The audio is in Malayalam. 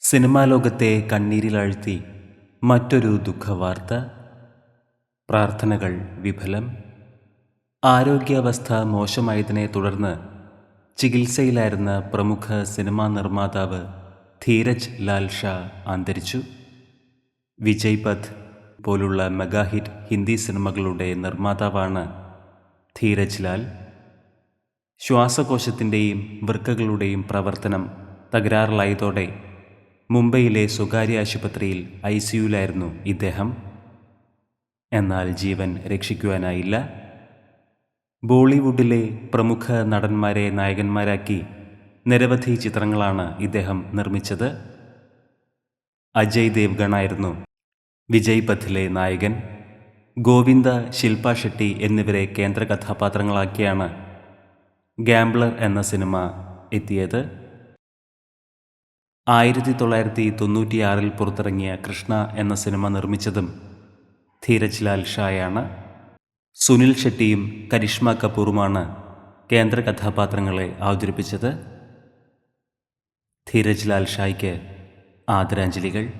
സിനിമാ ലോകത്തെ കണ്ണീരിലാഴ്ത്തി മറ്റൊരു ദുഃഖവാർത്ത. പ്രാർത്ഥനകൾ വിഫലം. ആരോഗ്യാവസ്ഥ മോശമായതിനെ തുടർന്ന് ചികിത്സയിലായിരുന്ന പ്രമുഖ സിനിമാ നിർമ്മാതാവ് ധീരജ് ലാൽ ഷാ അന്തരിച്ചു. വിജയ് പഥ് പോലുള്ള മെഗാഹിറ്റ് ഹിന്ദി സിനിമകളുടെ നിർമ്മാതാവാണ് ധീരജ് ലാൽ. ശ്വാസകോശത്തിന്റെയും വൃക്കകളുടെയും പ്രവർത്തനം തകരാറിലായതോടെ മുംബൈയിലെ സ്വകാര്യ ആശുപത്രിയിൽ ഐ സിയുലായിരുന്നു ഇദ്ദേഹം. എന്നാൽ ജീവൻ രക്ഷിക്കുവാനായില്ല. ബോളിവുഡിലെ പ്രമുഖ നടന്മാരെ നായകന്മാരാക്കി നിരവധി ചിത്രങ്ങളാണ് ഇദ്ദേഹം നിർമ്മിച്ചത്. അജയ് ദേവ്ഗണായിരുന്നു വിജയ് പഥിലെ നായകൻ. ഗോവിന്ദ ശില്പ ഷെട്ടി എന്നിവരെ കേന്ദ്ര കഥാപാത്രങ്ങളാക്കിയാണ് ഗാംബ്ലർ എന്ന സിനിമ എത്തിയത്. ആയിരത്തി തൊള്ളായിരത്തി തൊണ്ണൂറ്റിയാറിൽ പുറത്തിറങ്ങിയ കൃഷ്ണ എന്ന സിനിമ നിർമ്മിച്ചതും ധീരജ് ലാൽ ഷായാണ്. സുനിൽ ഷെട്ടിയും കരിഷ്മ കപൂറുമാണ് കേന്ദ്ര കഥാപാത്രങ്ങളെ അവതരിപ്പിച്ചത്. ധീരജ് ലാൽ ഷായ്ക്ക് ആദരാഞ്ജലികൾ.